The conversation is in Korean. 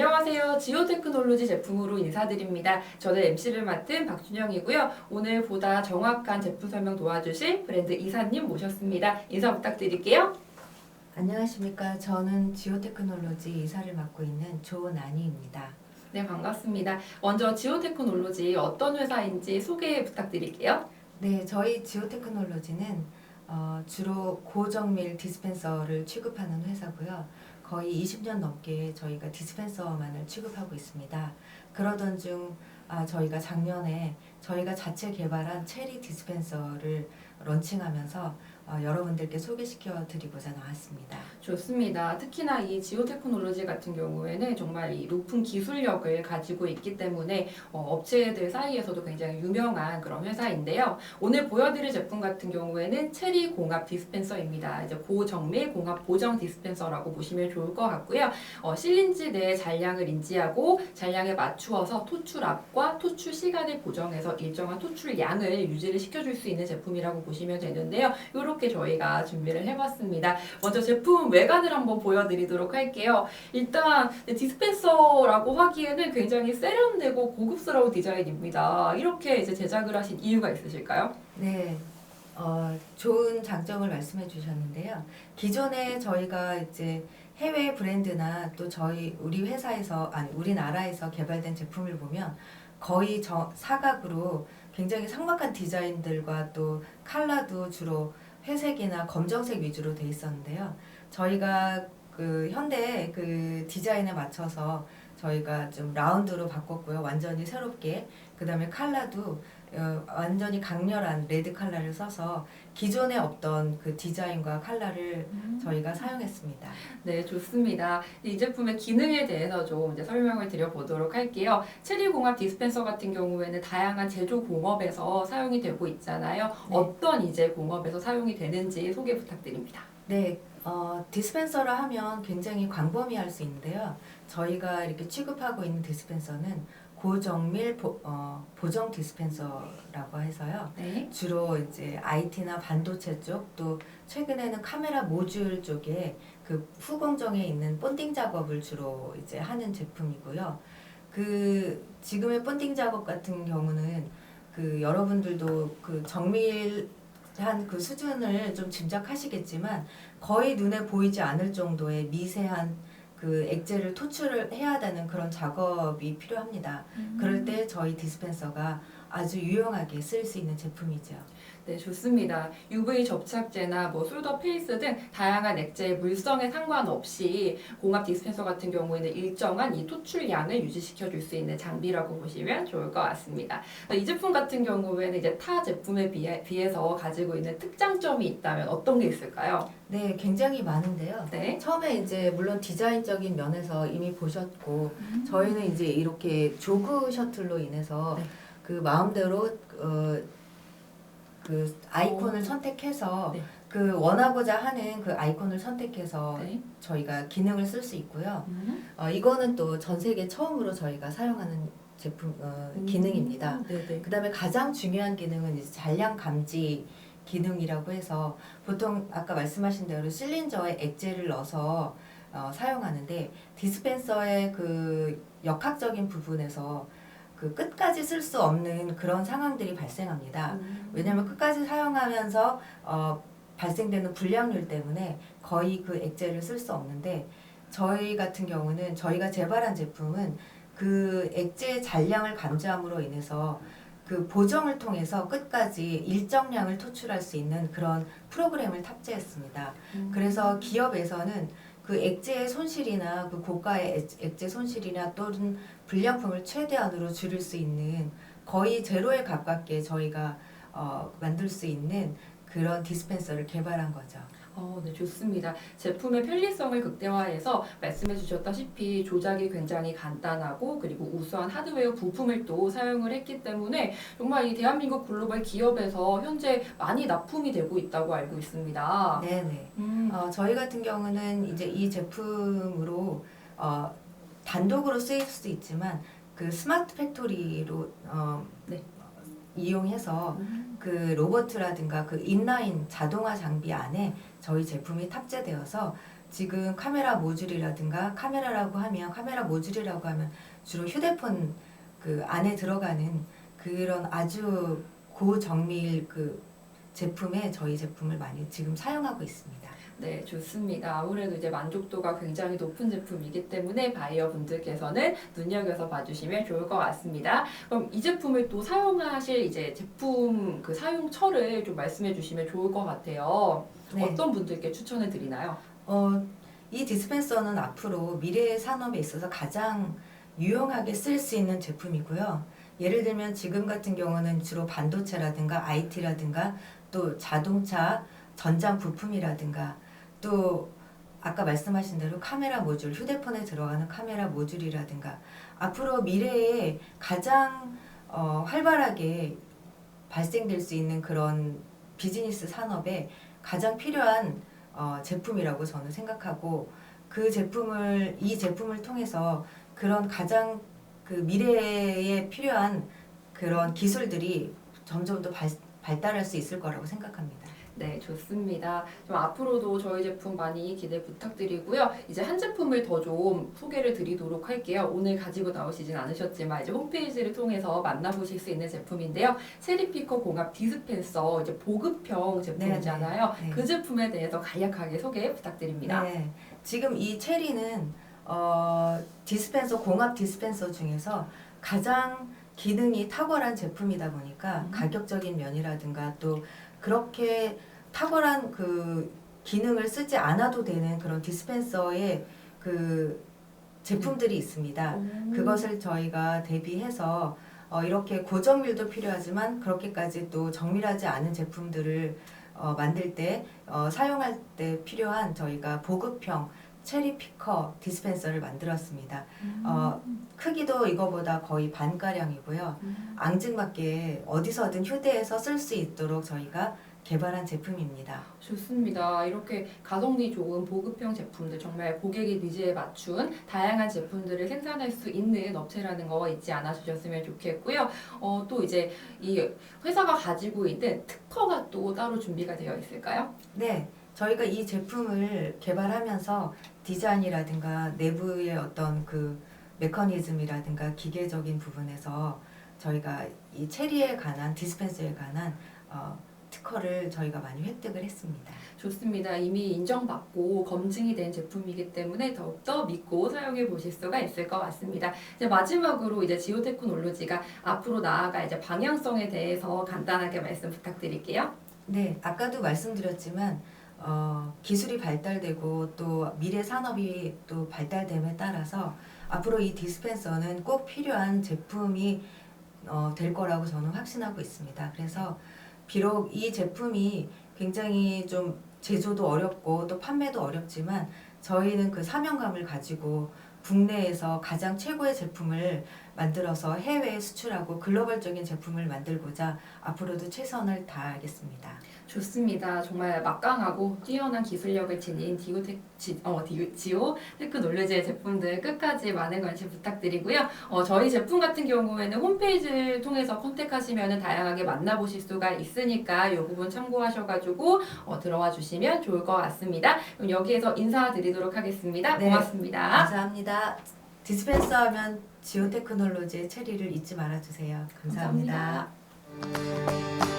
안녕하세요. 지오테크놀로지 제품으로 인사드립니다. 저는 MC를 맡은 박준영이고요. 오늘 보다 정확한 제품 설명 도와주실 브랜드 이사님 모셨습니다. 인사 부탁드릴게요. 안녕하십니까. 저는 지오테크놀로지 이사를 맡고 있는 조난희입니다. 네, 반갑습니다. 먼저 지오테크놀로지 어떤 회사인지 소개 부탁드릴게요. 네, 저희 지오테크놀로지는 어, 주로 고정밀 디스펜서를 취급하는 회사고요. 거의 20년 넘게 저희가 디스펜서만을 취급하고 있습니다. 그러던 중 아, 저희가 작년에 저희가 자체 개발한 체리 디스펜서를 런칭하면서 어, 여러분들께 소개시켜 드리고자 나왔습니다. 좋습니다. 특히나 이 지오테크놀로지 같은 경우에는 정말 이 높은 기술력을 가지고 있기 때문에 어, 업체들 사이에서도 굉장히 유명한 그런 회사인데요. 오늘 보여드릴 제품 같은 경우에는 체리 공합 디스펜서입니다. 이제 고정밀 공합 보정 디스펜서라고 보시면 좋을 것 같고요. 어, 실린지 내 잔량을 인지하고 잔량에 맞추어서 토출 압과 토출 시간을 보정해서 일정한 토출 양을 유지를 시켜줄 수 있는 제품이라고 보시면 되는데요. 이렇게 저희가 준비를 해봤습니다. 먼저 제품 외관을 한번 보여드리도록 할게요. 일단 디스펜서라고 하기에는 굉장히 세련되고 고급스러운 디자인입니다. 이렇게 이제 제작을 하신 이유가 있으실까요? 네, 어, 좋은 장점을 말씀해 주셨는데요. 기존에 저희가 이제 해외 브랜드나 또 저희 우리 회사에서 아니 우리나라에서 개발된 제품을 보면 거의 저 사각으로 굉장히 삭막한 디자인들과 또 컬러도 주로 회색이나 검정색 위주로 돼 있었는데요. 저희가 그 현대 그 디자인에 맞춰서 저희가 좀 라운드로 바꿨고요. 완전히 새롭게 그 다음에 컬러도 어, 완전히 강렬한 레드 컬러를 써서 기존에 없던 그 디자인과 컬러를 저희가 사용했습니다. 네, 좋습니다. 이 제품의 기능에 대해서 좀 이제 설명을 드려보도록 할게요. 체리 공합 디스펜서 같은 경우에는 다양한 제조 공업에서 사용이 되고 있잖아요. 네. 어떤 이제 공업에서 사용이 되는지 소개 부탁드립니다. 네, 어, 디스펜서라 하면 굉장히 광범위할 수 있는데요. 저희가 이렇게 취급하고 있는 디스펜서는 고정밀 보, 어, 보정 디스펜서라고 해서요. 네. 주로 이제 IT나 반도체 쪽 또 최근에는 카메라 모듈 쪽에 그 후공정에 있는 본딩 작업을 주로 이제 하는 제품이고요. 그 지금의 본딩 작업 같은 경우는 그 여러분들도 그 정밀 한 그 수준을 좀 짐작하시겠지만 거의 눈에 보이지 않을 정도의 미세한 그 액체를 토출을 해야 되는 그런 작업이 필요합니다. 그럴 때 저희 디스펜서가 아주 유용하게 쓸 수 있는 제품이죠. 네, 좋습니다. UV 접착제나 뭐 솔더 페이스 등 다양한 액체의 물성에 상관없이 공합 디스펜서 같은 경우에는 일정한 이 토출량을 유지시켜 줄 수 있는 장비라고 보시면 좋을 것 같습니다. 이 제품 같은 경우에는 이제 타 제품에 비해, 비해서 가지고 있는 특장점이 있다면 어떤 게 있을까요? 네, 굉장히 많은데요. 네. 처음에 이제 물론 디자인적인 면에서 이미 보셨고 저희는 이제 이렇게 조그 셔틀로 인해서 네. 그 마음대로 어, 그 아이콘을 오. 선택해서 네. 그 원하고자 하는 그 아이콘을 선택해서 네. 저희가 기능을 쓸 수 있고요. 음. 어, 이거는 또 전 세계 처음으로 저희가 사용하는 제품 어, 기능입니다. 네네. 그다음에 가장 중요한 기능은 이제 잔량 감지 기능이라고 해서 보통 아까 말씀하신 대로 실린저에 액체를 넣어서 어, 사용하는데 디스펜서의 그 역학적인 부분에서 그 끝까지 쓸 수 없는 그런 상황들이 발생합니다. 음. 왜냐하면 끝까지 사용하면서 어, 발생되는 불량률 때문에 거의 그 액체를 쓸 수 없는데 저희 같은 경우는 저희가 개발한 제품은 그 액체의 잔량을 감지함으로 인해서 그 보정을 통해서 끝까지 일정량을 토출할 수 있는 그런 프로그램을 탑재했습니다. 음. 그래서 기업에서는 그 액체의 손실이나 그 고가의 액- 액체 손실이나 또는 불량품을 최대한으로 줄일 수 있는 거의 제로에 가깝게 저희가 어, 만들 수 있는 그런 디스펜서를 개발한 거죠. 어, 네, 좋습니다. 제품의 편리성을 극대화해서 말씀해 주셨다시피 조작이 굉장히 간단하고 그리고 우수한 하드웨어 부품을 또 사용을 했기 때문에 정말 이 대한민국 글로벌 기업에서 현재 많이 납품이 되고 있다고 알고 있습니다. 네네. 음, 어, 저희 같은 경우는 이제 이 제품으로 어, 단독으로 쓰일 수도 있지만 그 스마트 팩토리로 어, 네. 이용해서 음, 그 로버트라든가 그 인라인 자동화 장비 안에 저희 제품이 탑재되어서 지금 카메라 모듈이라든가 카메라라고 하면 카메라 모듈이라고 하면 주로 휴대폰 그 안에 들어가는 그런 아주 고정밀 그 제품에 저희 제품을 많이 지금 사용하고 있습니다. 네, 좋습니다. 아무래도 이제 만족도가 굉장히 높은 제품이기 때문에 바이어 분들께서는 눈여겨서 봐주시면 좋을 것 같습니다. 그럼 이 제품을 또 사용하실 이제 제품 그 사용처를 좀 말씀해 주시면 좋을 것 같아요. 네. 어떤 분들께 추천을 드리나요? 어, 이 디스펜서는 앞으로 미래 산업에 있어서 가장 유용하게 쓸 수 있는 제품이고요. 예를 들면 지금 같은 경우는 주로 반도체라든가 IT라든가 또 자동차 전장 부품이라든가 또 아까 말씀하신 대로 카메라 모듈, 휴대폰에 들어가는 카메라 모듈이라든가 앞으로 미래에 가장 어, 활발하게 발생될 수 있는 그런 비즈니스 산업에 가장 필요한 어, 제품이라고 저는 생각하고 그 제품을 이 제품을 통해서 그런 가장 그 미래에 필요한 그런 기술들이 점점 더 발, 발달할 수 있을 거라고 생각합니다. 네, 좋습니다. 좀 앞으로도 저희 제품 많이 기대 부탁드리고요. 이제 한 제품을 더 좀 소개를 드리도록 할게요. 오늘 가지고 나오시진 않으셨지만 이제 홈페이지를 통해서 만나보실 수 있는 제품인데요. 체리피커 공합 디스펜서 이제 보급형 제품이잖아요. 네, 네. 그 제품에 대해서 간략하게 소개 부탁드립니다. 네, 지금 이 체리는 어, 디스펜서 공합 디스펜서 중에서 가장 기능이 탁월한 제품이다 보니까 음. 가격적인 면이라든가 또 그렇게 탁월한 그 기능을 쓰지 않아도 되는 그런 디스펜서의 그 제품들이 있습니다. 오. 그것을 저희가 대비해서 어, 이렇게 고정밀도 필요하지만 그렇게까지 또 정밀하지 않은 제품들을 어, 만들 때 어, 사용할 때 필요한 저희가 보급형 체리 피커 디스펜서를 만들었습니다. 음. 어, 크기도 이거보다 거의 반가량이고요. 음. 앙증맞게 어디서든 휴대해서 쓸 수 있도록 저희가 개발한 제품입니다. 좋습니다. 이렇게 가성비 좋은 보급형 제품들 정말 고객의 니즈에 맞춘 다양한 제품들을 생산할 수 있는 업체라는 거 잊지 않아 주셨으면 좋겠고요. 어, 또 이제 이 회사가 가지고 있는 특허가 또 따로 준비가 되어 있을까요? 네, 저희가 이 제품을 개발하면서 디자인이라든가 내부의 어떤 그 메커니즘이라든가 기계적인 부분에서 저희가 이 체리에 관한 디스펜서에 관한 어, 특허를 저희가 많이 획득을 했습니다. 좋습니다. 이미 인정받고 검증이 된 제품이기 때문에 더욱더 믿고 사용해 보실 수가 있을 것 같습니다. 이제 마지막으로 이제 지오테크놀로지가 앞으로 나아갈 이제 방향성에 대해서 간단하게 말씀 부탁드릴게요. 네, 아까도 말씀드렸지만 어, 기술이 발달되고 또 미래 산업이 또 발달됨에 따라서 앞으로 이 디스펜서는 꼭 필요한 제품이 어, 될 거라고 저는 확신하고 있습니다. 그래서 비록 이 제품이 굉장히 좀 제조도 어렵고 또 판매도 어렵지만 저희는 그 사명감을 가지고 국내에서 가장 최고의 제품을 만들어서 해외에 수출하고 글로벌적인 제품을 만들고자 앞으로도 최선을 다하겠습니다. 좋습니다. 정말 막강하고 뛰어난 기술력을 지닌 디오텍 지, 어, 디오, 지오 테크놀로지의 제품들 끝까지 많은 관심 부탁드리고요. 어, 저희 제품 같은 경우에는 홈페이지를 통해서 컨택하시면 다양하게 만나보실 수가 있으니까 이 부분 참고하셔가지고 어, 들어와 주시면 좋을 것 같습니다. 그럼 여기에서 인사드리도록 하겠습니다. 네. 고맙습니다. 감사합니다. 디스펜서 하면 지오 테크놀로지의 체리를 잊지 말아주세요. 감사합니다. 감사합니다.